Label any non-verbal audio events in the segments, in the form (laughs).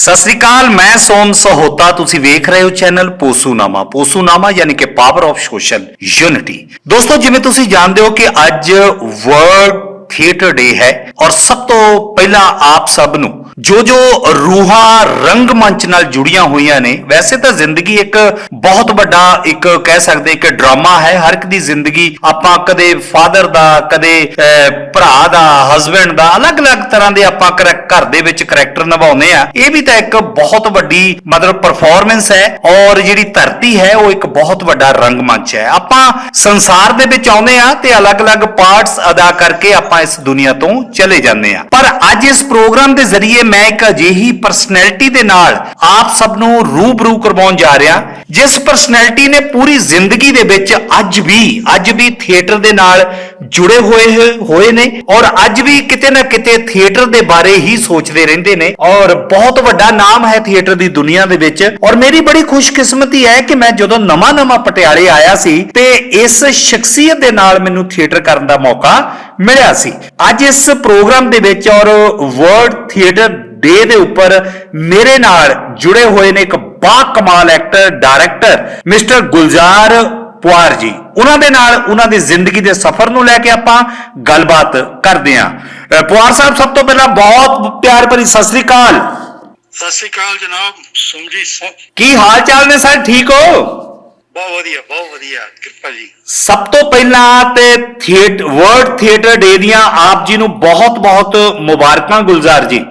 ਸਤਿ ਸ੍ਰੀ ਅਕਾਲ, ਮੈਂ ਸੋਮ ਸਹੋਤਾ, ਤੁਸੀਂ ਵੇਖ ਰਹੇ ਹੋ ਚੈਨਲ ਪੋਸੂਨਾਮਾ। ਪੋਸੂਨਾਮਾ ਯਾਨੀ ਕਿ ਪਾਵਰ ਆਫ ਸੋਸ਼ਲ ਯੂਨਿਟੀ ਦੋਸਤੋ, ਜਿਵੇਂ ਤੁਸੀਂ ਜਾਣਦੇ ਹੋ ਕਿ ਅੱਜ ਵਰਲਡ ਥੀਏਟਰ ਡੇ ਹੈ ਔਰ ਸਭ ਤੋਂ ਪਹਿਲਾਂ ਆਪ ਸਭ ਨੂੰ ਜੋ ਜੋ ਰੂਹਾਂ ਰੰਗਮੰਚ ਨਾਲ ਜੁੜੀਆਂ ਹੋਈਆਂ ਨੇ, ਵੈਸੇ ਤਾਂ ਜ਼ਿੰਦਗੀ ਇੱਕ ਬਹੁਤ ਵੱਡਾ ਇੱਕ ਕਹਿ ਸਕਦੇ ਇੱਕ ਡਰਾਮਾ ਹੈ। ਹਰ ਇੱਕ ਦੀ ਜ਼ਿੰਦਗੀ ਆਪਾਂ ਕਦੇ ਫਾਦਰ ਦਾ, ਕਦੇ ਭਰਾ ਦਾ ਹਸਬੰਡ ਦਾ, ਅਲੱਗ-ਅਲੱਗ ਤਰ੍ਹਾਂ ਦੇ ਆਪਾਂ ਕਰੈ- ਘਰ ਦੇ ਵਿੱਚ ਕਰੈਕਟਰ ਨਿਭਾਉਂਦੇ ਆ। ਇਹ ਵੀ ਤਾਂ ਇੱਕ ਬਹੁਤ ਵੱਡੀ ਮਤਲਬ ਪਰਫਾਰਮੈਂਸ ਹੈ ਔਰ ਜਿਹੜੀ ਧਰਤੀ ਹੈ, ਉਹ ਇੱਕ ਬਹੁਤ ਵੱਡਾ ਰੰਗਮੰਚ ਹੈ। ਆਪਾਂ ਸੰਸਾਰ ਦੇ ਵਿੱਚ ਆਉਂਦੇ ਆ ਤੇ ਅਲੱਗ-ਅਲੱਗ ਪਾਰਟਸ ਅਦਾ ਕਰਕੇ ਆਪਾਂ ਇਸ ਦੁਨੀਆ ਤੋਂ ਚਲੇ ਜਾਂਦੇ ਆ ਪਰ ਅੱਜ ਇਸ ਪ੍ਰੋਗਰਾਮ ਦੇ ਜ਼ਰੀਏ ਮੈਂ ਇੱਕ ਅਜਿਹੀ ਪਰਸਨੈਲਿਟੀ ਦੇ ਨਾਲ ਆਪ ਸਭ ਨੂੰ ਰੂਬਰੂ ਕਰਵਾਉਣ ਜਾ ਰਿਹਾ, ਜਿਸ ਪਰਸਨੈਲਿਟੀ ਨੇ ਪੂਰੀ ਜ਼ਿੰਦਗੀ ਦੇ ਵਿੱਚ ਅੱਜ ਵੀ ਅੱਜ ਵੀ ਥੀਏਟਰ ਦੇ ਨਾਲ ਜੁੜੇ ਹੋਏ ਹੋਏ ਨੇ ਔਰ ਅੱਜ ਵੀ ਕਿਤੇ ਨਾ ਕਿਤੇ ਥੀਏਟਰ ਦੇ ਬਾਰੇ ਹੀ ਸੋਚਦੇ ਰਹਿੰਦੇ ਨੇ ਔਰ ਬਹੁਤ ਵੱਡਾ ਨਾਮ ਹੈ ਥੀਏਟਰ ਦੀ ਦੁਨੀਆ ਦੇ ਵਿੱਚ ਔਰ ਮੇਰੀ ਬੜੀ ਖੁਸ਼ਕਿਸਮਤੀ ਹੈ ਕਿ ਮੈਂ ਜਦੋਂ ਨਵਾਂ-ਨਵਾਂ ਪਟਿਆਲੇ ਆਇਆ ਸੀ ਤੇ ਇਸ ਸ਼ਖਸੀਅਤ ਦੇ ਨਾਲ ਮੈਨੂੰ ਥੀਏਟਰ ਕਰਨ ਦਾ ਮੌਕਾ ਮਿਲਿਆ ਸੀ। ਅੱਜ ਇਸ ਪ੍ਰੋਗਰਾਮ ਦੇ ਵਿੱਚ ਔਰ ਵਰਲਡ ਥੀਏਟਰ ਡੇ ਦੇ ਉੱਪਰ ਮੇਰੇ ਨਾਲ ਜੁੜੇ ਹੋਏ ਨੇ ਇੱਕ ਬਾ ਕਮਾਲ actor director mister Gulzar Puar ji. ਉਹਨਾਂ ਦੇ ਨਾਲ ਉਹਨਾਂ ਦੀ ਜ਼ਿੰਦਗੀ ਦੇ ਸਫ਼ਰ ਨੂੰ ਲੈ ਕੇ ਆਪਾਂ ਗੱਲਬਾਤ ਕਰਦੇ ਹਾਂ। ਪੁਆਰ ਸਾਹਿਬ ਸਭ ਤੋਂ ਪਹਿਲਾਂ ਬਹੁਤ ਪਿਆਰ ਭਰੀ ਸਤਿ ਸ੍ਰੀ ਅਕਾਲ। ਸਤਿ ਸ਼੍ਰੀ ਅਕਾਲ ਜਨਾਬ ਸੁਮਜੀ ਸ- ਕੀ ਹਾਲ ਚਾਲ ਨੇ ਸਰ? ਠੀਕ ਹੋ? ਬਹੁਤ ਵਧੀਆ ਬਹੁਤ ਵਧੀਆ ਕਿਰਪਾ ਜੀ। ਸਭ ਤੋਂ ਪਹਿਲਾਂ ਤੇ ਥੀਏਟਰ ਵਰਲਡ ਥੀਏਟਰ ਡੇ ਦੀਆਂ ਆਪ ਜੀ ਨੂੰ ਬਹੁਤ-ਬਹੁਤ ਮੁਬਾਰਕਾਂ ਗੁਲਜ਼ਾਰ ਜੀ।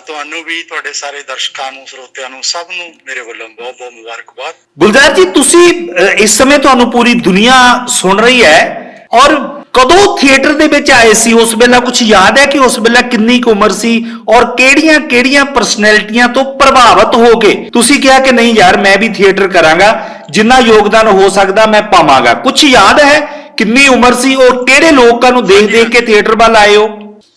ਤੁਹਾਨੂੰ ਵੀ ਤੁਹਾਡੇ ਸਾਰੇ ਦਰਸ਼ਕਾਂ ਨੂੰ ਸਰੋਤਿਆਂ ਨੂੰ ਸਭ ਨੂੰ ਮੇਰੇ ਵੱਲੋਂ ਬਹੁਤ ਬਹੁਤ ਮੁਬਾਰਕਬਾਦ। ਗੁਲਜ਼ਾਰ ਜੀ ਤੁਸੀਂ ਇਸ ਸਮੇਂ ਤੁਹਾਨੂੰ ਪੂਰੀ ਦੁਨੀਆ ਸੁਣ ਰਹੀ ਹੈ ਔਰ ਕਦੋਂ ਥੀਏਟਰ ਦੇ ਵਿੱਚ ਆਏ ਸੀ? ਉਸ ਵੇਲੇ ਕੁਝ ਯਾਦ ਹੈ ਕਿ ਉਸ ਵੇਲੇ ਕਿੰਨੀ ਕੁ ਉਮਰ ਸੀ ਔਰ ਕਿਹੜੀਆਂ-ਕਿਹੜੀਆਂ ਪਰਸਨੈਲਿਟੀਆਂ ਤੋਂ ਪ੍ਰਭਾਵਿਤ ਹੋ ਕੇ ਤੁਸੀਂ ਕਿਹਾ ਕਿ ਨਹੀਂ ਯਾਰ ਮੈਂ ਵੀ ਥੀਏਟਰ ਕਰਾਂਗਾ ਜਿੰਨਾ ਯੋਗਦਾਨ ਹੋ ਸਕਦਾ ਮੈਂ ਪਾਵਾਂਗਾ। ਕੁਝ ਯਾਦ ਹੈ ਕਿੰਨੀ ਉਮਰ ਸੀ ਔਰ ਕਿਹੜੇ ਲੋਕਾਂ ਨੂੰ ਦੇਖ-ਦੇਖ ਕੇ ਥੀਏਟਰ ਵੱਲ ਆਏ ਹੋ?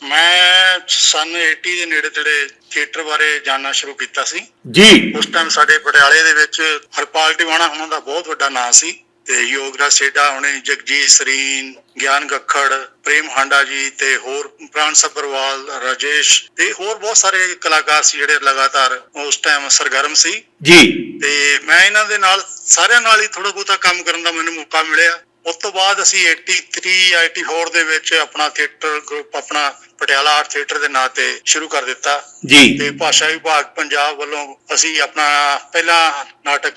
ਮੈਂ ਸਨ 80 ਦੇ ਨੇੜੇ ਤੇੜੇ ਥੀਏਟਰ ਬਾਰੇ ਜਾਣਨਾ ਸ਼ੁਰੂ ਕੀਤਾ ਸੀ। ਜੀ। ਉਸ ਟਾਈਮ ਸਾਡੇ ਪਟਿਆਲੇ ਦੇ ਵਿੱਚ ਹਰਪਾਲ ਟਿਵਾਣਾ ਉਹਨਾਂ ਦਾ ਬਹੁਤ ਵੱਡਾ ਨਾਂ ਸੀ ਤੇ ਯੋਗਰਾਜ ਸੇਡਾ ਹੁਣੇ ਜਗਜੀਤ ਸਰੀਨ ਗਿਆਨ ਗੱਖੜ ਪ੍ਰੇਮ ਹਾਂਡਾ ਜੀ ਤੇ ਹੋਰ ਪ੍ਰਾਣ ਸੱਭਰਵਾਲ ਰਾਜੇਸ਼ ਤੇ ਹੋਰ ਬਹੁਤ ਸਾਰੇ ਕਲਾਕਾਰ ਸੀ ਜਿਹੜੇ ਲਗਾਤਾਰ ਉਸ ਟਾਈਮ ਸਰਗਰਮ ਸੀ। ਜੀ। ਤੇ ਮੈਂ ਇਹਨਾਂ ਦੇ ਨਾਲ ਸਾਰਿਆਂ ਨਾਲ ਹੀ ਥੋੜਾ ਬਹੁਤਾ ਕੰਮ ਕਰਨ ਦਾ ਮੈਨੂੰ ਮੌਕਾ ਮਿਲਿਆ। ਉਸ ਤੋਂ ਬਾਅਦ ਅਸੀਂ 83 84 ਦੇ ਵਿੱਚ ਆਪਣਾ ਥੀਏਟਰ ਗਰੁੱਪ ਆਪਣਾ ਪਟਿਆਲਾ ਆਰਟ ਥੀਏਟਰ ਦੇ ਨਾਂ ਤੇ ਸ਼ੁਰੂ ਕਰ ਦਿੱਤਾ। ਜੀ। ਤੇ ਭਾਸ਼ਾ ਵਿਭਾਗ ਪੰਜਾਬ ਵੱਲੋਂ ਅਸੀਂ ਆਪਣਾ ਪਹਿਲਾ ਨਾਟਕ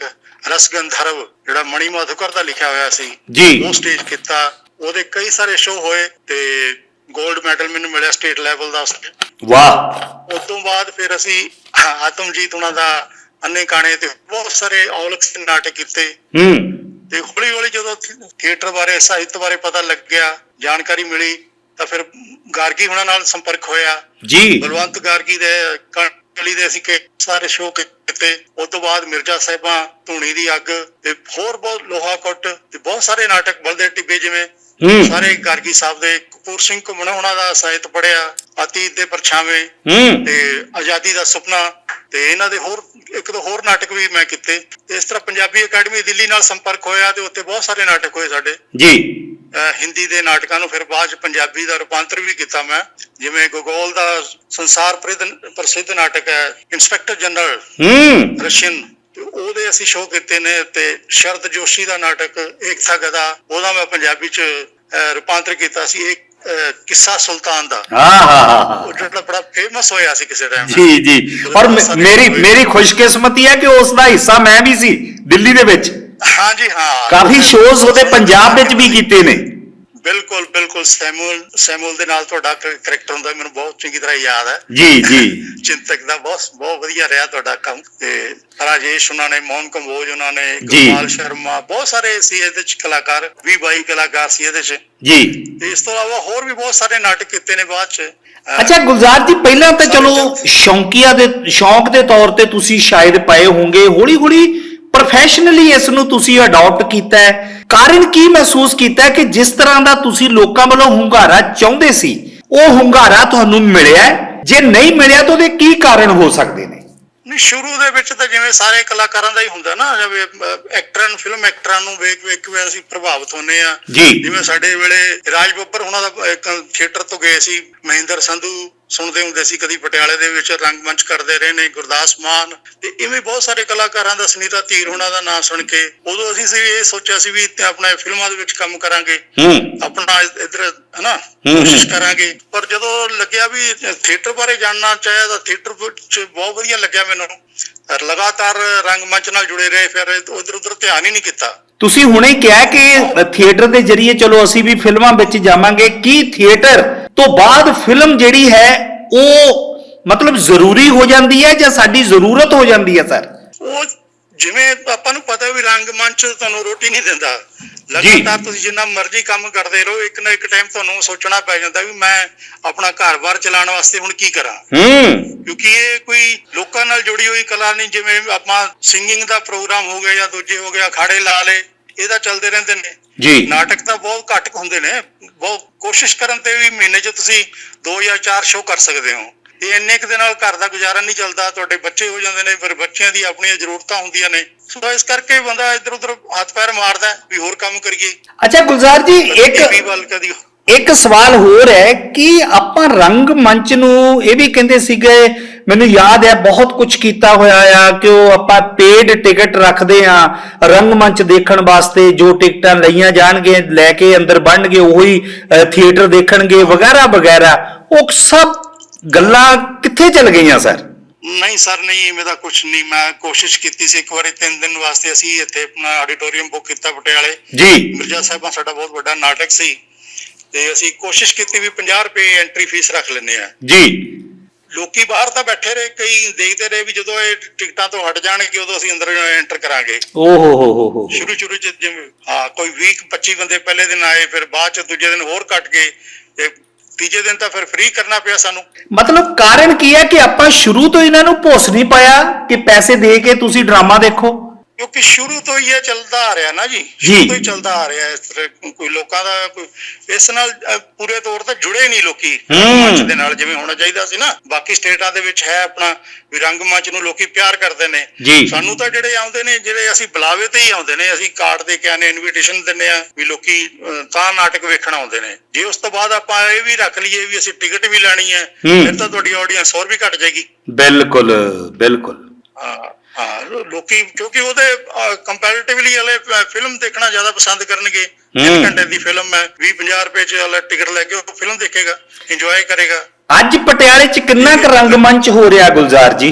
ਰਸਗੰਧਰਵ ਜਿਹੜਾ ਮਣੀ ਮਾਧੁਕਰ ਦਾ ਲਿਖਿਆ ਹੋਇਆ ਸੀ ਜੀ। ਉਹ ਸਟੇਜ ਕੀਤਾ। ਉਹਦੇ ਕਈ ਸਾਰੇ ਸ਼ੋਅ ਹੋਏ ਤੇ 골ਡ ਮੈਡਲ ਮੈਨੂੰ ਮਿਲਿਆ ਸਟੇਟ ਲੈਵਲ ਦਾ ਵਾਹ। ਉਸ ਤੋਂ ਬਾਅਦ ਫਿਰ ਅਸੀਂ ਆਤਮਜੀਤ ਉਹਨਾਂ ਦਾ ਅੰਨੇ ਕਾਣੇ ਤੇ ਬਹੁਤ ਸਾਰੇ ਔਲਖ ਨਾਟਕ ਕੀਤੇ। ਹੂੰ। ਤੇ ਹੌਲੀ ਹੌਲੀ ਜਦੋਂ ਥੀਏਟਰ ਬਾਰੇ ਸਾਹਿਤ ਬਾਰੇ ਪਤਾ ਲੱਗਿਆ ਜਾਣਕਾਰੀ ਮਿਲੀ ਤਾਂ ਫਿਰ ਗਾਰਗੀ ਉਹਨਾਂ ਨਾਲ ਸੰਪਰਕ ਹੋਇਆ। ਜੀ। ਬਲਵੰਤ ਗਾਰਗੀ ਦੇ ਕਲੀ ਦੇ ਅਸੀਂ ਕਈ ਸਾਰੇ ਸ਼ੋਅ ਕੀਤੇ। ਉਸ ਤੋਂ ਬਾਅਦ ਮਿਰਜ਼ਾ ਸਾਹਿਬਾਂ ਧੂਣੀ ਦੀ ਅੱਗ ਤੇ ਹੋਰ ਬਹੁਤ ਲੋਹਾ ਕੁੱਟ ਤੇ ਬਹੁਤ ਸਾਰੇ ਨਾਟਕ ਬਲਦੇ ਟਿੱਬੇ ਜਿਵੇਂ ਸਾਰੇ ਗਾਰਗੀ ਸਾਹਿਬ ਦੇ ਕਪੂਰ ਸਿੰਘ ਘੁੰਮਣਾ ਉਹਨਾਂ ਦਾ ਸਾਹਿਤ ਪੜਿਆ ਅਤੀਤ ਦੇ ਪਰਛਾਵੇਂ ਤੇ ਆਜ਼ਾਦੀ ਦਾ ਸੁਪਨਾ ਤੇ ਇਹਨਾਂ ਦੇ ਹੋਰ ਇੱਕ ਦੋ ਹੋਰ ਨਾਟਕ ਵੀ ਮੈਂ ਕੀਤੇ। ਤੇ ਇਸ ਤਰ੍ਹਾਂ ਪੰਜਾਬੀ ਅਕੈਡਮੀ ਦਿੱਲੀ ਨਾਲ ਸੰਪਰਕ ਹੋਇਆ ਤੇ ਉੱਥੇ ਬਹੁਤ ਸਾਰੇ ਨਾਟਕ ਹੋਏ ਸਾਡੇ। ਜੀ। ਹਿੰਦੀ ਦੇ ਨਾਟਕਾਂ ਨੂੰ ਫਿਰ ਬਾਅਦ ਚ ਪੰਜਾਬੀ ਦਾ ਰੂਪਾਂਤਰ ਵੀ ਕੀਤਾ ਮੈਂ। ਜਿਵੇਂ ਗੋਗੋਲ ਦਾ ਸੰਸਾਰ ਪ੍ਰਸਿੱਧ- ਨਾਟਕ ਹੈ ਇੰਸਪੈਕਟਰ ਜਨਰਲ ਹੂੰ। ਰਸ਼ੀਅਨ। ਉਹਦੇ ਅਸੀਂ ਸ਼ੋਅ ਕੀਤੇ ਨੇ ਤੇ ਸ਼ਰਦ ਜੋਸ਼ੀ ਦਾ ਨਾਟਕ ਏਕਤਾ ਗਦਾ ਉਹਦਾ ਮੈਂ ਪੰਜਾਬੀ ਚ ਰੂਪਾਂਤਰ ਕੀਤਾ ਸੀ। ਇੱਕ ਕਿੱਸਾ ਸੁਲਤਾਨ ਦਾ। ਹਾਂ ਹਾਂ ਹਾਂ ਹਾਂ। ਜਿਹੜਾ ਬੜਾ ਫੇਮਸ ਹੋਇਆ ਸੀ ਕਿਸੇ ਟਾਈਮ ਜੀ ਜੀ। ਔਰ ਮੇਰੀ ਮੇਰੀ ਖੁਸ਼ਕਿਸਮਤੀ ਹੈ ਕਿ ਉਸ ਦਾ ਹਿੱਸਾ ਮੈਂ ਵੀ ਸੀ ਦਿੱਲੀ ਦੇ ਵਿੱਚ। ਹਾਂਜੀ ਹਾਂ। ਕਾਫੀ ਸ਼ੋਜ਼ ਉਹਦੇ ਪੰਜਾਬ ਵਿੱਚ ਵੀ ਕੀਤੇ ਨੇ। ਬਿਲਕੁਲ ਬਿਲਕੁਲ ਸੈਮੂਅਲ ਸੈਮੂਅਲ ਦੇ ਨਾਲ ਤੁਹਾਡਾ ਕਰੈਕਟਰ ਹੁੰਦਾ ਮੈਨੂੰ ਬਹੁਤ ਚੰਗੀ ਤਰ੍ਹਾਂ ਯਾਦ ਹੈ। ਜੀ ਜੀ। ਚਿੰਤਕ ਦਾ ਬਹੁਤ ਬਹੁਤ ਵਧੀਆ ਰਿਹਾ ਤੁਹਾਡਾ ਕੰਮ ਤੇ ਰਾਜੇਸ਼ ਉਹਨਾਂ ਨੇ ਮੋਹਨ ਕੰਬੋਜ ਉਹਨਾਂ ਨੇ। ਗੋਪਾਲ ਸ਼ਰਮਾ ਬਹੁਤ ਸਾਰੇ ਸੀ ਇਹਦੇ ਚ ਕਲਾਕਾਰ ਵੀ ਬਾਈ ਕਲਾਕਾਰ ਸੀ ਇਹਦੇ ਚ। ਜੀ। ਤੇ ਇਸ ਤੋਂ ਇਲਾਵਾ ਹੋਰ ਵੀ ਬਹੁਤ ਸਾਰੇ ਨਾਟਕ ਕੀਤੇ ਨੇ ਬਾਅਦ ਚ। ਅੱਛਾ ਗੁਲਜ਼ਾਰ ਜੀ ਪਹਿਲਾਂ ਤਾਂ ਚਲੋ ਸ਼ੌਂਕੀਆ ਦੇ ਸ਼ੌਂਕ ਦੇ ਤੌਰ ਤੇ ਤੁਸੀਂ ਸ਼ਾਇਦ ਪਏ ਹੋਵੋਗੇ। ਹੌਲੀ ਹੌਲੀ ਪ੍ਰੋਫੈਸ਼ਨਲੀ ਇਸ ਨੂੰ ਤੁਸੀਂ ਅਡਾਪਟ ਕੀਤਾ ਹੈ। ਕਾਰਨ ਕੀ ਮਹਿਸੂਸ ਕੀਤਾ ਕਿ ਜਿਸ ਤਰ੍ਹਾਂ ਦਾ ਤੁਸੀਂ ਲੋਕਾਂ ਵੱਲੋਂ ਹੁੰਗਾਰਾ ਚਾਹੁੰਦੇ ਸੀ ਉਹ ਹੁੰਗਾਰਾ ਤੁਹਾਨੂੰ ਮਿਲਿਆ? ਜੇ ਨਹੀਂ ਮਿਲਿਆ ਤਾਂ ਉਹਦੇ ਕੀ ਕਾਰਨ ਹੋ ਸਕਦੇ ਨੇ? ਨਹੀਂ ਸ਼ੁਰੂ ਦੇ ਵਿੱਚ ਤਾਂ ਜਿਵੇਂ ਸਾਰੇ ਕਲਾਕਾਰਾਂ ਦਾ ਹੀ ਹੁੰਦਾ ਨਾ ਜਿਵੇਂ ਐਕਟਰਾਂ ਨੂੰ ਫਿਲਮ ਐਕਟਰਾਂ ਨੂੰ ਵੇਖ ਵੇਖ ਕੇ ਅਸੀਂ ਪ੍ਰਭਾਵਿਤ ਹੁੰਨੇ ਆ ਜਿਵੇਂ ਸਾਡੇ ਵੇਲੇ ਰਾਜ ਬੱਬਰ ਉਹਨਾਂ ਦਾ ਇੱਕ ਥੀਏਟਰ ਤੋਂ ਗਏ ਸੀ ਮਹਿੰਦਰ ਸੰਧੂ ਸੁਣਦੇ ਹੁੰਦੇ ਸੀ ਕਦੀ ਪਟਿਆਲੇ ਦੇ ਵਿੱਚ ਰੰਗਮੰਚ ਕਰਦੇ ਰਹੇ ਨੇ ਗੁਰਦਾਸ ਮਾਨ ਤੇ ਇਵੇਂ ਬਹੁਤ ਸਾਰੇ ਕਲਾਕਾਰਾਂ ਦਾ ਸੁਨੀਤਾ ਧੀਰ ਉਹਨਾਂ ਦਾ ਨਾਮ ਸੁਣ ਕੇ ਉਦੋਂ ਅਸੀਂ ਸੀ ਇਹ ਸੋਚਿਆ ਸੀ ਵੀ ਤੇ ਆਪਣੇ ਫਿਲਮਾਂ ਦੇ ਵਿੱਚ ਕੰਮ ਕਰਾਂਗੇ। ਆਪਣਾ ਇਧਰ ਹਨਾ। ਕੋਸ਼ਿਸ਼ ਕਰਾਂਗੇ। ਪਰ ਜਦੋਂ ਲੱਗਿਆ ਵੀ ਥੀਏਟਰ ਬਾਰੇ ਜਾਣਨਾ ਚਾਹਿਆ ਤਾਂ ਥੀਏਟਰ ਵਿੱਚ ਬਹੁਤ ਵਧੀਆ ਲੱਗਿਆ ਮੈਨੂੰ। ਲਗਾਤਾਰ ਰੰਗਮੰਚ ਨਾਲ ਜੁੜੇ ਰਹੇ ਫਿਰ ਉਧਰ ਉਧਰ ਧਿਆਨ ਹੀ ਨਹੀਂ ਕੀਤਾ। ਤੁਸੀਂ ਹੁਣੇ ਕਿਹਾ ਕਿ ਥੀਏਟਰ ਦੇ ਜ਼ਰੀਏ ਚਲੋ ਅਸੀਂ ਵੀ ਫਿਲਮਾਂ ਵਿੱਚ ਜਾਵਾਂਗੇ ਕੀ ਥੀਏਟਰ ਤੋਂ ਬਾਅਦ ਫਿਲਮ ਜਿਹੜੀ ਹੈ ਉਹ ਮਤਲਬ ਜ਼ਰੂਰੀ ਹੋ ਜਾਂਦੀ ਹੈ ਜਾਂ ਸਾਡੀ ਜ਼ਰੂਰਤ ਹੋ ਜਾਂਦੀ ਹੈ ਸਰ ਉਹ ਜਿਵੇਂ ਆਪਾਂ ਨੂੰ ਪਤਾ ਵੀ ਰੰਗਮੰਚ ਤੁਹਾਨੂੰ ਰੋਟੀ ਨਹੀਂ ਦਿੰਦਾ। ਲਗਾਤਾਰ ਤੁਸੀਂ ਜਿੰਨਾ ਮਰਜ਼ੀ ਕੰਮ ਕਰਦੇ ਰਹੋ ਇੱਕ ਨਾ ਇੱਕ ਟਾਈਮ ਤੁਹਾਨੂੰ ਸੋਚਣਾ ਪੈ ਜਾਂਦਾ ਵੀ ਮੈਂ ਆਪਣਾ ਘਰ-ਬਾਰ ਚਲਾਉਣ ਵਾਸਤੇ ਹੁਣ ਕੀ ਕਰਾਂ। ਹੂੰ। ਕਿਉਂਕਿ ਇਹ ਕੋਈ ਲੋਕਾਂ ਨਾਲ ਜੁੜੀ ਹੋਈ ਕਲਾ ਨਹੀਂ ਜਿਵੇਂ ਆਪਾਂ ਸਿੰਗਿੰਗ ਦਾ ਪ੍ਰੋਗਰਾਮ ਹੋ ਗਿਆ ਜਾਂ ਦੂਜੇ ਹੋ ਗਿਆ ਅਖਾੜੇ ਲਾ ਲੇ ਇਹਦਾ ਚੱਲਦੇ ਰਹਿੰਦੇ ਨੇ। ਜੀ। ਨਾਟਕ ਤਾਂ ਬਹੁਤ ਘੱਟ ਹੁੰਦੇ ਨੇ। ਬਹੁਤ ਕੋਸ਼ਿਸ਼ ਕਰਨ ਤੇ ਵੀ ਮਹੀਨੇ 'ਚ ਤੁਸੀਂ 2 ਜਾਂ 4 ਸ਼ੋਅ ਕਰ ਸਕਦੇ ਹੋ। ਤੇ ਇੰਨੇ ਕੁ ਦੇ ਨਾਲ ਘਰ ਦਾ ਗੁਜ਼ਾਰਾ ਨਹੀਂ ਚੱਲਦਾ ਤੁਹਾਡੇ ਬੱਚੇ ਹੋ ਜਾਂਦੇ ਨੇ ਫਿਰ ਬੱਚਿਆਂ ਦੀ ਆਪਣੀਆਂ ਜ਼ਰੂਰਤਾਂ ਹੁੰਦੀਆਂ ਨੇ। ਸੋ ਇਸ ਕਰਕੇ ਬੰਦਾ ਇੱਧਰ ਉੱਧਰ ਹੱਥ ਪੈਰ ਮਾਰਦਾ ਵੀ ਹੋਰ ਕੰਮ ਕਰੀਏ। ਅੱਛਾ ਗੁਲਜ਼ਾਰ ਜੀ ਇੱਕ ਇੱਕ ਸਵਾਲ ਹੋਰ ਹੈ ਕਿ ਆਪਾਂ ਰੰਗ ਮੰਚ ਨੂੰ ਇਹ ਵੀ ਕਹਿੰਦੇ ਸੀਗੇ ਮੈਨੂੰ ਯਾਦ ਹੈ ਬਹੁਤ ਕੁਝ ਕੀਤਾ ਹੋਇਆ ਆ ਕਿ ਉਹ ਆਪਾਂ ਪੇਡ ਟਿਕਟ ਰੱਖਦੇ ਆ ਰੰਗ ਮੰਚ ਦੇਖਣ ਵਾਸਤੇ ਜੋ ਟਿਕਟਾਂ ਲਈਆਂ ਜਾਣਗੇ ਲੈ ਕੇ ਅੰਦਰ ਬਣਨਗੇ ਉਹੀ ਥੀਏਟਰ ਦੇਖਣਗੇ ਵਗੈਰਾ ਵਗੈਰਾ। ਉਹ ਸਭ ਗੱਲਾਂ ਕਿੱਥੇ ਚਲ ਗਈਆਂ ਸਰ? ਨਹੀਂ ਸਰ ਨਹੀਂ ਇਵੇਂ ਦਾ ਕੁਝ ਨਹੀਂ। ਮੈਂ ਕੋਸ਼ਿਸ਼ ਕੀਤੀ ਸੀ ਇੱਕ ਵਾਰੀ ਤਿੰਨ ਦਿਨ ਵਾਸਤੇ ਅਸੀਂ ਇੱਥੇ ਆਪਣਾ ਆਡੀਟੋਰੀਅਮ ਬੁੱਕ ਕੀਤਾ ਪਟਿਆਲੇ। ਜੀ। ਮਿਰਜ਼ਾ ਸਾਹਿਬਾਂ ਸਾਡਾ ਬਹੁਤ ਵੱਡਾ ਨਾਟਕ ਸੀ। ਤੇ ਅਸੀਂ ਕੋਸ਼ਿਸ਼ ਕੀਤੀ ਵੀ 50 ਰੁਪਏ ਐਂਟਰੀ ਫੀਸ ਰੱਖ ਲੈਂਦੇ ਆ ਜੀ। ਲੋਕੀ ਬਾਹਰ ਤਾਂ ਬੈਠੇ ਰਹੇ ਕਈ ਦੇਖਦੇ ਰਹੇ ਵੀ ਜਦੋਂ ਇਹ ਟਿਕਟਾਂ ਤੋਂ ਹਟ ਜਾਣਗੇ ਉਦੋਂ ਅਸੀਂ ਅੰਦਰ ਐਂਟਰ ਕਰਾਂਗੇ। ਓ ਹੋ ਹੋ ਹੋ ਹੋ। ਸ਼ੁਰੂ ਸ਼ੁਰੂ ਚ ਜਿਵੇਂ ਹਾਂ ਕੋਈ 20 25 ਬੰਦੇ ਪਹਿਲੇ ਦਿਨ ਆਏ ਫਿਰ ਬਾਅਦ ਚ ਦੂਜੇ ਦਿਨ ਹੋਰ ਘਟ ਗਏ ਤੇ ਤੀਜੇ ਦਿਨ ਤਾਂ ਫਿਰ ਫ੍ਰੀ ਕਰਨਾ ਪਿਆ ਸਾਨੂੰ। ਮਤਲਬ ਕਾਰਨ ਕੀ ਹੈ ਕਿ ਆਪਾਂ ਸ਼ੁਰੂ ਤੋਂ ਇਹਨਾਂ ਨੂੰ ਭੁੱਸ ਨਹੀਂ ਪਾਇਆ ਕਿ ਪੈਸੇ ਦੇ ਕੇ ਤੁਸੀਂ ਡਰਾਮਾ ਦੇਖੋ? ਕਿਉਂਕਿ ਸ਼ੁਰੂ ਤੋਂ ਹੀ ਇਹ ਚੱਲਦਾ ਆ ਰਿਹਾ ਨਾ ਜੀ। ਸ਼ੁਰੂ ਤੋਂ ਹੀ ਚੱਲਦਾ ਆ ਰਿਹਾ ਇਸ ਤਰ੍ਹਾਂ ਕੋਈ ਲੋਕਾਂ ਦਾ ਕੋਈ ਇਸ ਨਾਲ ਪੂਰੇ ਤੌਰ ਤੇ ਜੁੜੇ ਨਹੀਂ ਲੋਕੀ। ਮੰਚ ਦੇ ਨਾਲ ਜਿਵੇਂ ਹੋਣਾ ਚਾਹੀਦਾ ਸੀ ਨਾ ਬਾਕੀ ਸਟੇਟਾਂ ਦੇ ਵਿੱਚ ਹੈ ਆਪਣਾ ਵੀ ਰੰਗ ਮੰਚ ਨੂੰ ਲੋਕੀ ਪਿਆਰ ਕਰਦੇ ਨੇ। ਸਾਨੂੰ ਤਾਂ ਜਿਹੜੇ ਆਉਂਦੇ ਨੇ ਜਿਹੜੇ ਅਸੀਂ ਬੁਲਾਵੇ ਤੇ ਹੀ ਆਉਂਦੇ ਨੇ ਅਸੀਂ ਕਾਰਡ ਦੇ ਕੇ ਆਨੇ ਇਨਵੀਟੇਸ਼ਨ ਦਿੰਨੇ ਆ ਵੀ ਲੋਕੀ ਤਾਂ ਨਾਟਕ ਵੇਖਣ ਆਉਂਦੇ ਨੇ ਜੇ ਉਸ ਤੋਂ ਬਾਅਦ ਆਪਾਂ ਇਹ ਵੀ ਰੱਖ ਲਈਏ ਵੀ ਅਸੀਂ ਟਿਕਟ ਵੀ ਲੈਣੀ ਹੈ ਹੂੰ। ਫਿਰ ਤਾਂ ਤੁਹਾਡੀ ਆਡੀਅנס ਹੋਰ ਵੀ ਘਟ ਜਾਏਗੀ ਬਿਲਕੁਲ ਬਿਲਕੁਲ ਹਾਂ ਹਾਂ ਲੋਕੀ ਕਿਉਂਕਿ ਉਹਦੇ ਕੰਪੈਰੀਟਿਵਲੀ ਵਾਲੇ ਫਿਲਮ ਦੇਖਣਾ ਜ਼ਿਆਦਾ ਪਸੰਦ ਕਰਨਗੇ। ਹੂੰ। 1 ਘੰਟੇ ਦੀ ਫਿਲਮ ਹੈ 20 50 ਰੁਪਏ ਚ ਵਾਲਾ ਟਿਕਟ ਲੈ ਕੇ ਉਹ ਫਿਲਮ ਦੇਖੇਗਾ ਇੰਜੋਏ ਕਰੇਗਾ। ਅੱਜ ਪਟਿਆਲੇ 'ਚ ਕਿੰਨਾ ਕੁ ਰੰਗਮੰਚ ਹੋ ਰਿਹਾ ਗੁਲਜ਼ਾਰ ਜੀ?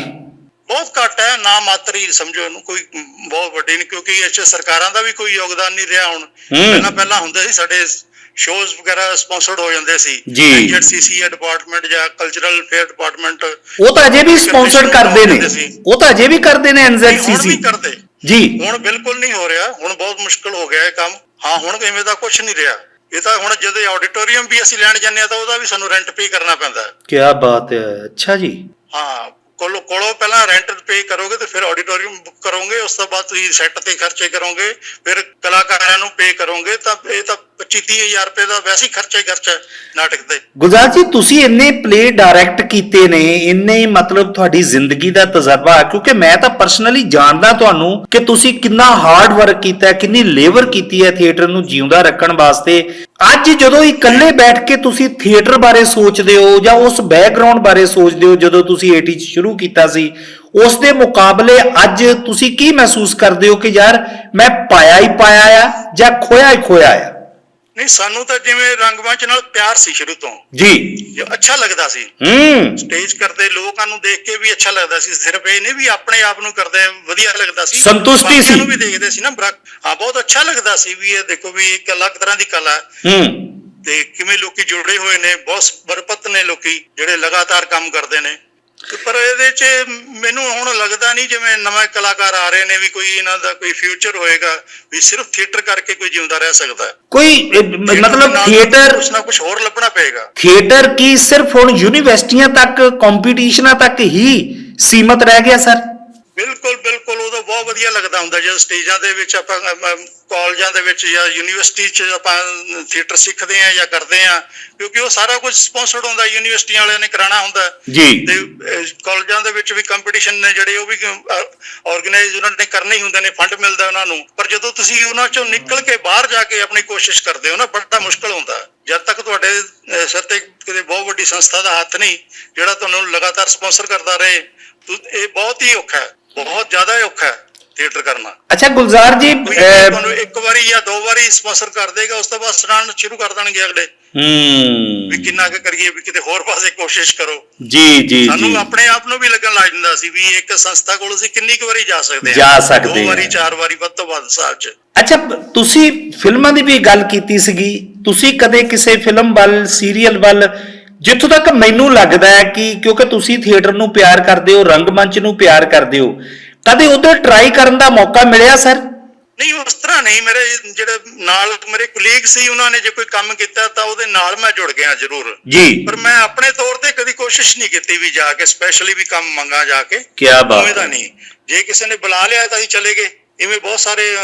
ਬਹੁਤ ਘੱਟ ਹੈ ਨਾ ਮਾਤਰ ਹੀ ਸਮਝੋ ਇਹਨੂੰ ਕੋਈ ਬਹੁਤ ਵੱਡੀ ਨਹੀਂ ਕਿਉਂਕਿ ਇਸ 'ਚ ਸਰਕਾਰਾਂ ਦਾ ਵੀ ਕੋਈ ਯੋਗਦਾਨ ਨਹੀਂ ਰਿਹਾ ਹੁਣ। ਪਹਿਲਾਂ ਪਹਿਲਾਂ ਹੁੰਦੇ ਸੀ ਸਾਡੇ ਸ਼ੋਜ਼ ਵਗੈਰਾ ਸਪਾਂਸਰਡ ਹੋ ਜਾਂਦੇ ਸੀ। ਜੀ। ਐਨਜੀਸੀਸੀ ਡਿਪਾਰਟਮੈਂਟ ਜਾਂ ਕਲਚਰਲ ਫੇਅਰ ਡਿਪਾਰਟਮੈਂਟ ਉਹ ਤਾਂ ਅਜੇ ਵੀ ਸਪਾਂਸਰਡ ਕਰਦੇ ਨੇ। ਉਹ ਤਾਂ ਅਜੇ ਵੀ ਕਰਦੇ ਨੇ ਹੁਣ ਵੀ ਐਨਜ਼ੈਡਸੀਸੀ ਕਰਦੇ। ਜੀ। ਹੁਣ ਬਿਲਕੁਲ ਨਹੀਂ ਹੋ ਰਿਹਾ। ਹੁਣ ਬਹੁਤ ਮੁਸ਼ਕਲ ਹੋ ਗਿਆ ਇਹ ਕੰਮ। ਹਾਂ ਹੁਣ ਇਵੇਂ ਦਾ ਕੁਝ ਨਹੀਂ ਰਿਹਾ। ਇਹ ਤਾਂ ਹੁਣ ਜਦੋਂ ਆਡੀਟੋਰੀਅਮ ਵੀ ਅਸੀਂ ਲੈਣ ਜਾਂਦੇ ਆ ਤਾਂ ਉਹਦਾ ਵੀ ਸਾਨੂੰ ਰੈਂਟ ਪੇ ਕਰਨਾ ਪੈਂਦਾ। ਹੈ। ਕੀ ਬਾਤ ਹੈ। ਅੱਛਾ ਜੀ। ਹਾਂ ਕੋਲੋਂ ਕੋਲੋਂ ਪਹਿਲਾਂ ਰੈਂਟ ਪੇ ਕਰੋਗੇ ਤੇ ਫਿਰ ਆਡੀਟੋਰੀਅਮ ਬੁੱਕ ਕਰੋਗੇ, ਉਸ ਤੋਂ ਬਾਅਦ ਤੁਸੀਂ ਸੈੱਟ ਤੇ ਖਰਚੇ ਕਰੋਗੇ, ਫਿਰ ਕਲਾਕਾਰਾਂ ਨੂੰ ਪੇ ਕਰੋਗੇ, ਤਾਂ ਇਹ ਤਾਂ 25 ਰੁਪਏ ਦਾ ਵੈਸੇ ਹੀ ਖਰਚਾ ਖਰਚਾ ਨਾਟਕ ਤੇ। ਗੁਲਜ਼ਾਰ ਜੀ, ਤੁਸੀਂ ਇੰਨੇ ਪਲੇ ਡਾਇਰੈਕਟ ਕੀਤੇ ਨੇ, ਇੰਨੇ ਮਤਲਬ ਤੁਹਾਡੀ ਜ਼ਿੰਦਗੀ ਦਾ ਤਜਰਬਾ, ਕਿਉਂਕਿ ਮੈਂ ਤਾਂ ਪਰਸਨਲੀ ਜਾਣਦਾ ਤੁਹਾਨੂੰ ਕਿ ਤੁਸੀਂ ਕਿੰਨਾ ਹਾਰਡ ਵਰਕ ਕੀਤਾ, ਕਿੰਨੀ ਲੇਬਰ ਕੀਤੀ ਹੈ ਥੀਏਟਰ ਨੂੰ ਜਿਉਂਦਾ ਰੱਖਣ ਵਾਸਤੇ। ਅੱਜ ਜਦੋਂ ਇਕੱਲੇ ਬੈਠ ਕੇ ਤੁਸੀਂ ਥੀਏਟਰ ਬਾਰੇ ਸੋਚਦੇ ਹੋ ਜਾਂ ਉਸ ਬੈਕਗ੍ਰਾਉਂਡ ਬਾਰੇ ਸੋਚਦੇ ਹੋ ਜਦੋਂ ਤੁਸੀਂ 80 ਚ ਸ਼ੁਰੂ ਕੀਤਾ ਸੀ ਉਸ ਦੇ ਮੁਕਾਬਲੇ ਅੱਜ ਤੁਸੀਂ ਕੀ ਮਹਿਸੂਸ ਕਰਦੇ ਹੋ ਕਿ ਯਾਰ ਮੈਂ ਪਾਇਆ ਹੀ ਪਾਇਆ ਆ ਜਾਂ ਖੋਇਆ ਹੀ ਖੋਇਆ ਆ? ਨਹੀਂ ਸਾਨੂੰ ਤਾਂ ਜਿਵੇਂ ਰੰਗਮੰਚ ਨਾਲ ਪਿਆਰ ਸੀ ਸ਼ੁਰੂ ਤੋਂ। ਜੀ। ਜੋ ਅੱਛਾ ਲੱਗਦਾ ਸੀ। ਹੂੰ। ਸਟੇਜ ਕਰਦੇ ਲੋਕਾਂ ਨੂੰ ਦੇਖ ਕੇ ਵੀ ਅੱਛਾ ਲੱਗਦਾ ਸੀ। ਸਿਰਫ ਇਹ ਨਹੀਂ ਵੀ ਆਪਣੇ ਆਪ ਨੂੰ ਕਰਦੇ ਵਧੀਆ ਲੱਗਦਾ ਸੀ। ਸੰਤੁਸ਼ਟੀ ਸੀ। ਨੂੰ ਵੀ ਦੇਖਦੇ ਸੀ ਨਾ ਬਰਾ- ਹਾਂ ਬਹੁਤ ਅੱਛਾ ਲੱਗਦਾ ਸੀ ਵੀ ਇਹ ਦੇਖੋ ਵੀ ਇੱਕ ਅਲੱਗ ਤਰ੍ਹਾਂ ਦੀ ਕਲਾ ਹੈ। ਹੂੰ। ਤੇ ਕਿਵੇਂ ਲੋਕੀ ਜੁੜੇ ਹੋਏ ਨੇ ਬਹੁਤ ਬਰਪਤ ਨੇ ਲੋਕੀ ਜਿਹੜੇ ਲਗਾਤਾਰ ਕੰਮ ਕਰਦੇ ਨੇ। ਪਰ ਇਹਦੇ 'ਚ ਮੈਨੂੰ ਹੁਣ ਲੱਗਦਾ ਨਹੀਂ ਜਿਵੇਂ ਨਵੇਂ ਕਲਾਕਾਰ ਆ ਰਹੇ ਨੇ ਵੀ ਕੋਈ ਇਹਨਾਂ ਦਾ ਕੋਈ ਫਿਊਚਰ ਹੋਏਗਾ ਵੀ ਸਿਰਫ ਥੀਏਟਰ ਕਰਕੇ ਕੋਈ ਜਿਉਂਦਾ ਰਹਿ ਸਕਦਾ ਕੋਈ ਮਤਲਬ ਥੀਏਟਰ ਕੁਛ ਨਾ ਕੁਛ ਹੋਰ ਲੱਭਣਾ ਪਏਗਾ। ਥੀਏਟਰ ਕੀ ਸਿਰਫ ਹੁਣ ਯੂਨੀਵਰਸਿਟੀਆਂ ਤੱਕ ਕੰਪੀਟੀਸ਼ਨਾਂ ਤੱਕ ਹੀ ਸੀਮਤ ਰਹਿ ਗਿਆ ਸਰ ਬਿਲਕੁਲ ਬਿਲਕੁਲ ਉਦੋਂ ਬਹੁਤ ਵਧੀਆ ਲੱਗਦਾ ਹੁੰਦਾ ਜਦੋਂ ਸਟੇਜਾਂ ਦੇ ਵਿੱਚ ਆਪਾਂ ਕਾਲਜਾਂ ਦੇ ਵਿੱਚ ਜਾਂ ਯੂਨੀਵਰਸਿਟੀ 'ਚ ਆਪਾਂ ਥੀਏਟਰ ਸਿੱਖਦੇ ਆ ਜਾਂ ਕਰਦੇ ਆ ਕਿਉਂਕਿ ਉਹ ਸਾਰਾ ਕੁਝ ਸਪਾਂਸਰਡ ਹੁੰਦਾ ਯੂਨੀਵਰਸਿਟੀਆਂ ਵਾਲਿਆਂ ਨੇ ਕਰਾਉਣਾ ਹੁੰਦਾ। ਜੀ। ਤੇ ਕਾਲਜਾਂ ਦੇ ਵਿੱਚ ਵੀ ਕੰਪੀਟੀਸ਼ਨ ਨੇ ਜਿਹੜੇ ਉਹ ਵੀ ਆਰਗੇਨਾਈਜ਼ ਉਹਨਾਂ ਨੇ ਕਰਨੇ ਹੀ ਹੁੰਦੇ ਨੇ ਫੰਡ ਮਿਲਦਾ ਉਹਨਾਂ ਨੂੰ। ਪਰ ਜਦੋਂ ਤੁਸੀਂ ਉਹਨਾਂ ਚੋਂ ਨਿਕਲ ਕੇ ਬਾਹਰ ਜਾ ਕੇ ਆਪਣੀ ਕੋਸ਼ਿਸ਼ ਕਰਦੇ ਹੋ ਨਾ ਬੜਾ ਮੁਸ਼ਕਲ ਹੁੰਦਾ। ਜਦ ਤੱਕ ਤੁਹਾਡੇ ਸਿਰ ਤੇ ਕਿਤੇ ਬਹੁਤ ਵੱਡੀ ਸੰਸਥਾ ਦਾ ਹੱਥ ਨਹੀਂ ਜਿਹੜਾ ਤੁਹਾਨੂੰ ਲਗਾਤਾਰ ਸਪਾਂਸਰ ਕਰਦਾ ਰਹੇ ਇਹ ਬਹੁਤ ਹੀ ਔਖਾ ਹੈ ਬਹੁਤ ਜ਼ਿਆਦਾ ਔਖਾ ਹੈ। ਥੀਏਟਰ ਕਰਨਾ। ਅੱਛਾ ਗੁਲਜ਼ਾਰ ਜੀ ਤੁਹਾਨੂੰ ਇੱਕ ਵਾਰੀ ਜਾਂ ਦੋ ਵਾਰੀ ਸਪਾਂਸਰ ਕਰ ਦੇਗਾ ਉਸ ਤੋਂ ਬਾਅਦ ਸੁਣਾਉਣ ਸ਼ੁਰੂ ਕਰ ਦੇਣਗੇ ਅਗਲੇ। ਵੀ ਹੂੰ ਕਿੰਨਾ ਕੁ ਕਰੀਏ ਵੀ ਕਿਤੇ ਹੋਰ ਪਾਸੇ ਕੋਸ਼ਿਸ਼ ਕਰੋ। ਜੀ ਜੀ ਸਾਨੂੰ ਆਪਣੇ ਆਪ ਨੂੰ ਵੀ ਲੱਗਣ ਲੱਗ ਜਾਂਦਾ ਸੀ ਵੀ ਇੱਕ ਸੰਸਥਾ ਕੋਲ ਅਸੀਂ ਕਿੰਨੀ ਕੁ ਵਾਰੀ ਜਾ ਸਕਦੇ ਹਾਂ। ਜਾ ਸਕਦੇ ਦੋ ਵਾਰੀ। ਚਾਰ ਵਾਰੀ ਵੱਧ ਤੋਂ ਵੱਧ ਸਾਲ 'ਚ। ਅੱਛਾ ਤੁਸੀਂ ਫਿਲਮਾਂ ਦੀ ਵੀ ਗੱਲ ਕੀਤੀ ਸੀਗੀ। ਤੁਸੀਂ ਕਦੇ ਕਿਸੇ ਫਿਲਮ ਵੱਲ ਸੀਰੀਅਲ ਵੱਲ ਜਿੱਥੋਂ ਤੱਕ ਮੈਨੂੰ ਲੱਗਦਾ ਹੈ ਕਿ ਕਿਉਂਕਿ ਤੁਸੀਂ ਥੀਏਟਰ ਨੂੰ ਪਿਆਰ ਕਰਦੇ ਹੋ ਰੰਗਮੰਚ ਨੂੰ ਪਿਆਰ ਕਰਦੇ ਹੋ ਕਦੇ ਉਧਰ ਟਰਾਈ ਕਰਨ ਦਾ ਮੌਕਾ ਮਿਲਿਆ ਸਰ ਨਹੀਂ ਉਸ ਤਰ੍ਹਾਂ ਨਹੀਂ ਮੇਰੇ ਜਿਹੜੇ ਨਾਲ ਮੇਰੇ ਕੁਲੀਗ ਸੀ ਉਹਨਾਂ ਨੇ ਜੇ ਕੋਈ ਕੰਮ ਕੀਤਾ ਤਾਂ ਉਹਦੇ ਨਾਲ ਮੈਂ ਜੁੜ ਗਿਆ ਜ਼ਰੂਰ। ਜੀ। ਪਰ ਮੈਂ ਆਪਣੇ ਤੌਰ ਤੇ ਕਦੀ ਕੋਸ਼ਿਸ਼ ਨਹੀਂ ਕੀਤੀ ਵੀ ਜਾ ਕੇ ਸਪੈਸ਼ਲੀ ਵੀ ਕੰਮ ਮੰਗਾ ਜਾ ਕੇ। ਕੀ ਬਾਤ ਨਹੀਂ। ਜੇ ਕਿਸੇ ਨੇ ਬੁਲਾ ਲਿਆ ਤਾਂ ਅਸੀਂ ਚਲੇ ਗਏ। ਇਵੇਂ ਬਹੁਤ ਸਾਰੇ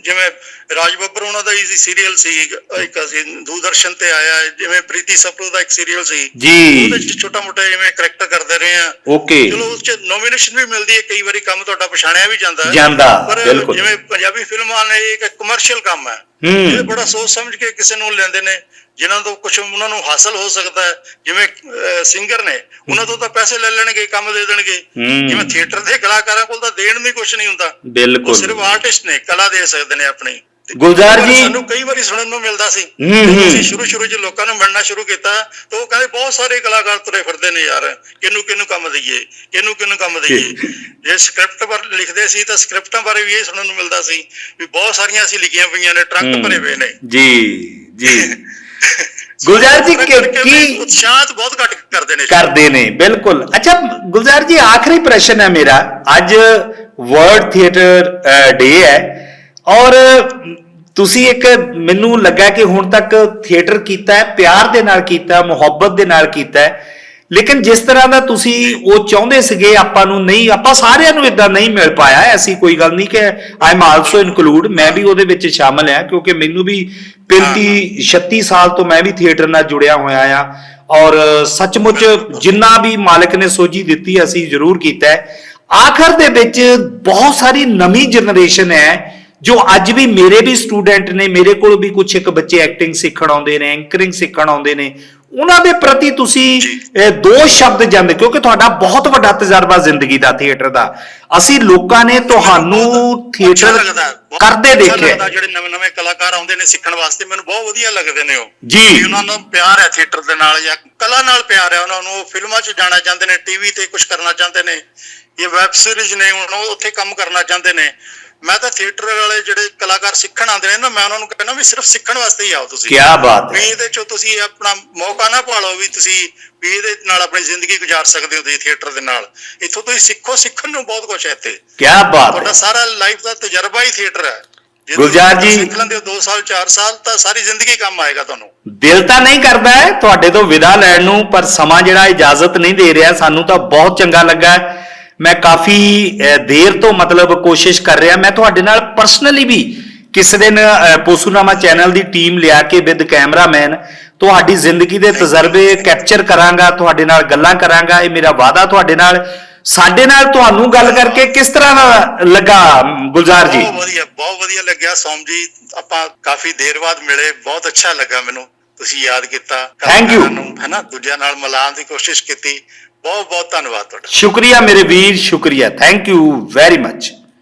ਜਿਵੇਂ ਰਾਜ ਬੱਬਰ ਉਹਨਾਂ ਦਾ ਹੀ ਸੀਰੀਅਲ ਸੀ ਇੱਕ ਅਸੀਂ ਦੂਰਦਰਸ਼ਨ ਤੇ ਆਇਆ ਜਿਵੇਂ ਪ੍ਰੀਤੀ ਸਪਰੂ ਦਾ ਇੱਕ ਸੀਰੀਅਲ ਸੀ। ਜੀ। ਉਹਦੇ ਚ ਛੋਟਾ ਮੋਟਾ ਜਿਵੇਂ ਕਰੈਕਟਰ ਕਰਦੇ ਰਹੇ ਆ। ਓਕੇ। ਚਲੋ ਉਸ ਚ ਨੋਮੀਨੇਸ਼ਨ ਵੀ ਮਿਲਦੀ ਹੈ ਕਈ ਵਾਰੀ ਕੰਮ ਤੁਹਾਡਾ ਪਛਾਣਿਆ ਵੀ ਜਾਂਦਾ। ਹੈ ਜਾਂਦਾ ਪਰ ਬਿਲਕੁਲ। ਜਿਵੇਂ ਪੰਜਾਬੀ ਫਿਲਮਾਂ ਨੇ ਇੱਕ ਕਮਰਸ਼ੀਅਲ ਕੰਮ ਹੂੰ। ਇਹ ਬੜਾ ਸੋਚ ਸਮਝ ਕੇ ਕਿਸੇ ਨੂੰ ਲੈਂਦੇ ਨੇ। ਜਿਨ੍ਹਾਂ ਤੋਂ ਕੁਝ ਉਹਨਾਂ ਨੂੰ ਹਾਸਲ ਹੋ ਸਕਦਾ ਹੈ ਜਿਵੇਂ ਸਿੰਗਰ ਨੇ ਉਹਨਾਂ ਤੋਂ ਤਾਂ ਪੈਸੇ ਲੈ ਲੈਣਗੇ ਕੰਮ ਦੇ ਦੇਣਗੇ। ਜਿਵੇਂ ਥੀਏਟਰ ਦੇ ਕਲਾਕਾਰਾਂ ਕੋਲ ਤਾਂ ਦੇਣ ਨੂੰ ਕੁਝ ਨਹੀਂ ਹੁੰਦਾ। ਬਿਲਕੁਲ। ਸਿਰਫ ਆਰਟਿਸਟ ਨੇ ਕਲਾ ਦੇ ਸਕਦੇ ਨੇ ਆਪਣੀ। ਗੁਲਜ਼ਾਰ ਜੀ- ਸਾਨੂੰ ਕਈ ਵਾਰੀ ਸੁਣਨ ਨੂੰ ਮਿਲਦਾ ਸੀ। ਅਸੀਂ ਸ਼ੁਰੂ ਸ਼ੁਰੂ 'ਚ ਲੋਕਾਂ ਨੂੰ ਮਿਲਣਾ ਸ਼ੁਰੂ ਕੀਤਾ ਤਾਂ ਉਹ ਕਹਿੰਦੇ ਬਹੁਤ ਸਾਰੇ ਕਲਾਕਾਰ ਤੁਰੇ ਫਿਰਦੇ ਨੇ ਯਾਰ। ਕਿਹਨੂੰ ਕਿਹਨੂੰ ਕੰਮ ਦਈਏ? ਕਿਹਨੂੰ ਕਿਹਨੂੰ ਕੰਮ ਦਈਏ? (laughs) ਜੇ ਸਕ੍ਰਿਪਟ ਪਰ ਲਿਖਦੇ ਸੀ ਤਾਂ ਸਕ੍ਰਿਪਟਾਂ ਬਾਰੇ ਵੀ ਇਹ ਸੁਣਨ ਨੂੰ ਮਿਲਦਾ ਸੀ ਵੀ ਬਹੁਤ ਸਾਰੀਆਂ ਅਸੀਂ ਲਿਖੀਆਂ ਪਈਆਂ ਨੇ ਟਰੰਕ। ਭਰੇ ਹੋਏ ਨੇ। ਜੀ ਜੀ। (laughs) ਗੁਲਜ਼ਾਰ ਜੀ, ਕਿ- ਉਤਸ਼ਾਹਤ ਬਹੁਤ ਘੱਟ ਕਰਦੇ ਨੇ ਕਰਦੇ ਨੇ ਬਿਲਕੁਲ। ਅੱਛਾ ਗੁਲਜ਼ਾਰ ਜੀ ਆਖਰੀ ਪ੍ਰਸ਼ਨ ਹੈ ਮੇਰਾ। ਅੱਜ ਵਰਲਡ ਥੀਏਟਰ ਡੇ ਹੈ। ਔਰ ਤੁਸੀਂ ਇੱਕ ਮੈਨੂੰ ਲੱਗਾ ਕਿ ਹੁਣ ਤੱਕ ਥੀਏਟਰ ਕੀਤਾ ਹੈ ਪਿਆਰ ਦੇ ਨਾਲ ਕੀਤਾ ਮੁਹੱਬਤ ਦੇ ਨਾਲ ਕੀਤਾ ਹੈ। ਲੇਕਿਨ ਜਿਸ ਤਰ੍ਹਾਂ ਦਾ ਤੁਸੀਂ ਉਹ ਚਾਹੁੰਦੇ ਸੀਗੇ ਆਪਾਂ ਨੂੰ ਨਹੀਂ ਆਪਾਂ ਸਾਰਿਆਂ ਨੂੰ ਇਦਾਂ ਨਹੀਂ ਮਿਲ ਪਾਇਆ ਐਸੀ ਕੋਈ ਗੱਲ ਨਹੀਂ ਕਿ ਆਈ ਐਮ ਆਲਸੋ ਇਨਕਲੂਡ ਮੈਂ ਵੀ ਉਹਦੇ ਵਿੱਚ ਸ਼ਾਮਲ ਹਾਂ ਕਿਉਂਕਿ ਮੈਨੂੰ ਵੀ 35 36 ਸਾਲ ਤੋਂ ਮੈਂ ਵੀ ਥੀਏਟਰ ਨਾਲ ਜੁੜਿਆ ਹੋਇਆ ਆ ਔਰ ਸੱਚਮੁੱਚ ਜਿੰਨਾ ਵੀ ਮਾਲਕ ਨੇ ਸੋਝੀ ਦਿੱਤੀ ਅਸੀਂ ਜ਼ਰੂਰ ਕੀਤਾ ਆਖਰ ਦੇ ਵਿੱਚ ਬਹੁਤ ਸਾਰੀ ਨਵੀਂ ਜਨਰੇਸ਼ਨ ਹੈ ਜੋ ਅੱਜ ਵੀ ਮੇਰੇ ਵੀ ਸਟੂਡੈਂਟ ਨੇ ਮੇਰੇ ਕੋਲ ਵੀ ਕੁਝ ਇੱਕ ਬੱਚੇ ਐਕਟਿੰਗ ਸਿੱਖਣ ਆਉਂਦੇ ਨੇ ਐਂਕਰਿੰਗ ਸਿੱਖਣ ਆਉਂਦੇ ਨੇ ਉਹਨਾਂ ਦੇ ਪ੍ਰਤੀ ਤੁਸੀਂ ਇਹ ਦੋ ਸ਼ਬਦ ਜਾਂਦੇ ਕਿਉਂਕਿ ਤੁਹਾਡਾ ਬਹੁਤ ਵੱਡਾ ਤਜਰਬਾ ਜ਼ਿੰਦਗੀ ਦਾ ਥੀਏਟਰ ਦਾ। ਅਸੀਂ ਲੋਕਾਂ ਨੇ ਤੁਹਾਨੂੰ ਥੀਏਟਰ ਕਰਦੇ ਦੇਖਿਆ ਜਿਹੜੇ ਨਵੇਂ ਨਵੇਂ ਕਲਾਕਾਰ ਆਉਂਦੇ ਨੇ ਸਿੱਖਣ ਵਾਸਤੇ ਮੈਨੂੰ ਬਹੁਤ ਵਧੀਆ ਲੱਗਦੇ ਨੇ ਉਹ। ਜੀ। ਉਹਨਾਂ ਨੂੰ ਪਿਆਰ ਹੈ ਥੀਏਟਰ ਦੇ ਨਾਲ ਜਾਂ ਕਲਾ ਨਾਲ ਪਿਆਰ ਹੈ ਉਹਨਾਂ ਨੂੰ ਉਹ ਫਿਲਮਾਂ 'ਚ ਜਾਣਾ ਚਾਹੁੰਦੇ ਨੇ ਟੀਵੀ ਤੇ ਕੁਝ ਕਰਨਾ ਚਾਹੁੰਦੇ ਨੇ। ਇਹ ਵੈਬ ਸੀਰੀਜ਼ ਨੇ ਹੁਣ ਉਹ ਉੱਥੇ ਕੰਮ ਕਰਨਾ ਚਾਹੁੰਦੇ ਨੇ। ਮੈਂ ਤਾਂ ਥੀਏਟਰ ਵਾਲੇ ਜਿਹੜੇ ਕਲਾਕਾਰ ਸਿੱਖਣ ਆਉਂਦੇ ਨੇ ਨਾ ਮੈਂ ਉਹਨਾਂ ਨੂੰ ਕਹਿੰਦਾ ਵੀ ਸਿਰਫ ਸਿੱਖਣ ਵਾਸਤੇ ਹੀ ਆਓ ਤੁਸੀਂ। ਕੀ ਬਾਤ ਵੀ ਹੈ ਇਹਦੇ ਚੋਂ ਤੁਸੀਂ ਆਪਣਾ ਮੌਕਾ ਨਾ ਪਾਲੋ ਵੀ ਤੁਸੀਂ ਵੀ ਇਹਦੇ ਨਾਲ ਆਪਣੀ ਜ਼ਿੰਦਗੀ ਗੁਜ਼ਾਰ ਸਕਦੇ ਹੋ ਤੁਸੀਂ ਥੀਏਟਰ ਦੇ ਨਾਲ। ਇੱਥੋਂ ਤੁਸੀਂ ਸਿੱਖੋ ਸਿੱਖਣ ਨੂੰ ਬਹੁਤ ਕੁਝ ਹੈ ਇੱਥੇ। ਕੀ ਬਾਤ ਤੁਹਾਡਾ ਹੈ। ਸਾਰਾ ਲਾਈਫ ਦਾ ਤਜਰਬਾ ਹੀ ਥੀਏਟਰ ਹੈ। ਗੁਲਜ਼ਾਰ ਜੀ- ਸਿੱਖ ਲੈਂਦੇ ਹੋ 2 ਸਾਲ 4 ਸਾਲ ਤਾਂ ਸਾਰੀ ਜ਼ਿੰਦਗੀ ਕੰਮ ਆਏਗਾ ਤੁਹਾਨੂੰ। ਦਿਲ ਤਾਂ ਨਹੀਂ ਕਰਦਾ ਤੁਹਾਡੇ ਤੋਂ ਵਿਦਾ ਲੈਣ ਨੂੰ ਪਰ ਸਮਾਂ ਜਿਹੜਾ ਇਜਾਜ਼ਤ ਨਹੀਂ ਦੇ ਰਿਹਾ ਸਾਨੂੰ ਤਾਂ ਬਹੁਤ ਚੰਗਾ ਲੱਗਾ। ਮੈਂ ਕਾਫੀ ਦੇਰ ਤੋਂ ਮਤਲਬ ਕੋਸ਼ਿਸ਼ ਕਰ ਰਿਹਾ। ਮੈਂ ਤੁਹਾਡੇ ਨਾਲ ਪਰਸਨਲੀ ਵੀ ਕਿਸੇ ਦਿਨ ਪੋਸੂਨਾਮਾ ਚੈਨਲ ਦੀ ਟੀਮ ਲਿਆ ਕੇ ਵਿਦ ਕੈਮਰਾਮੈਨ ਤੁਹਾਡੀ ਜ਼ਿੰਦਗੀ ਦੇ ਤਜਰਬੇ ਕੈਪਚਰ ਕਰਾਂਗਾ ਤੁਹਾਡੇ ਨਾਲ ਗੱਲਾਂ ਕਰਾਂਗਾ ਇਹ ਮੇਰਾ ਵਾਅਦਾ ਤੁਹਾਡੇ ਨਾਲ। ਸਾਡੇ ਨਾਲ ਤੁਹਾਨੂੰ ਗੱਲ ਕਰਕੇ ਕਿਸ ਤਰ੍ਹਾਂ ਦਾ ਲੱਗਾ ਗੁਲਜ਼ਾਰ ਜੀ? ਬਹੁਤ ਵਧੀਆ ਬਹੁਤ ਵਧੀਆ ਲੱਗਿਆ ਸੋਮ ਜੀ। ਆਪਾਂ ਕਾਫੀ ਦੇਰ ਬਾਅਦ ਮਿਲੇ ਬਹੁਤ ਅੱਛਾ ਲੱਗਾ ਮੈਨੂੰ। ਤੁਸੀਂ ਯਾਦ ਕੀਤਾ. ਕਲਾਕਾਰਾਂ ਨੂੰ ਹੈਨਾ ਦੂਜਿਆਂ ਨਾਲ ਮਿਲਾਉਣ ਦੀ ਕੋਸ਼ਿਸ਼ ਕੀਤੀ। ਬਹੁਤ ਬਹੁਤ ਧੰਨਵਾਦ ਤੁਹਾਡਾ। ਸ਼ੁਕਰੀਆ ਮੇਰੇ ਵੀਰ ਸ਼ੁਕਰੀਆ। Thank you very much